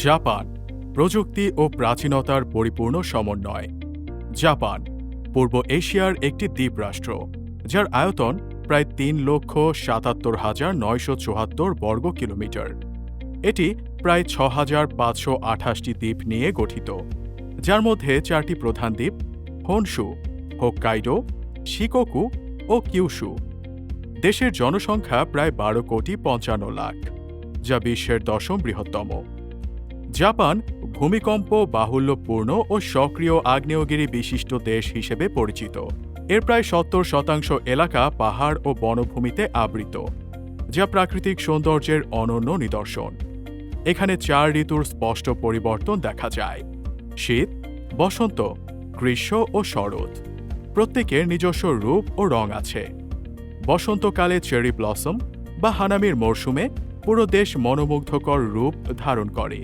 Japan, প্রযুক্তি ও প্রাচীনতার পরিপূর্ণ সমন্বয়। জাপান, পূর্ব এশিয়ার একটি দ্বীপরাষ্ট্র যার আয়তন প্রায় তিন লক্ষ সাতাত্তর হাজার নয়শো চুয়াত্তর বর্গ কিলোমিটার। এটি প্রায় ছ হাজার পাঁচশো আঠাশটি দ্বীপ নিয়ে গঠিত, যার মধ্যে চারটি প্রধান দ্বীপ, হোনসু, হোক্কাইডো, শিকোকু ও কিউশু দেশের জনসংখ্যা প্রায় বারো কোটি পঞ্চান্ন লাখ, যা বিশ্বের দশম বৃহত্তম। জাপান ভূমিকম্প, বাহুল্যপূর্ণ ও সক্রিয় আগ্নেয়গিরি বিশিষ্ট দেশ হিসেবে পরিচিত। এর প্রায় সত্তর শতাংশ এলাকা পাহাড় ও বনভূমিতে আবৃত, যা প্রাকৃতিক সৌন্দর্যের অনন্য নিদর্শন। এখানে চার ঋতুর স্পষ্ট পরিবর্তন দেখা যায়। শীত, বসন্ত, গ্রীষ্ম ও শরৎ। প্রত্যেকের নিজস্ব রূপ ও রং আছে। বসন্তকালে চেরি ব্লসম বা হানামির মরশুমে পুরো দেশ মনোমুগ্ধকর রূপ ধারণ করে।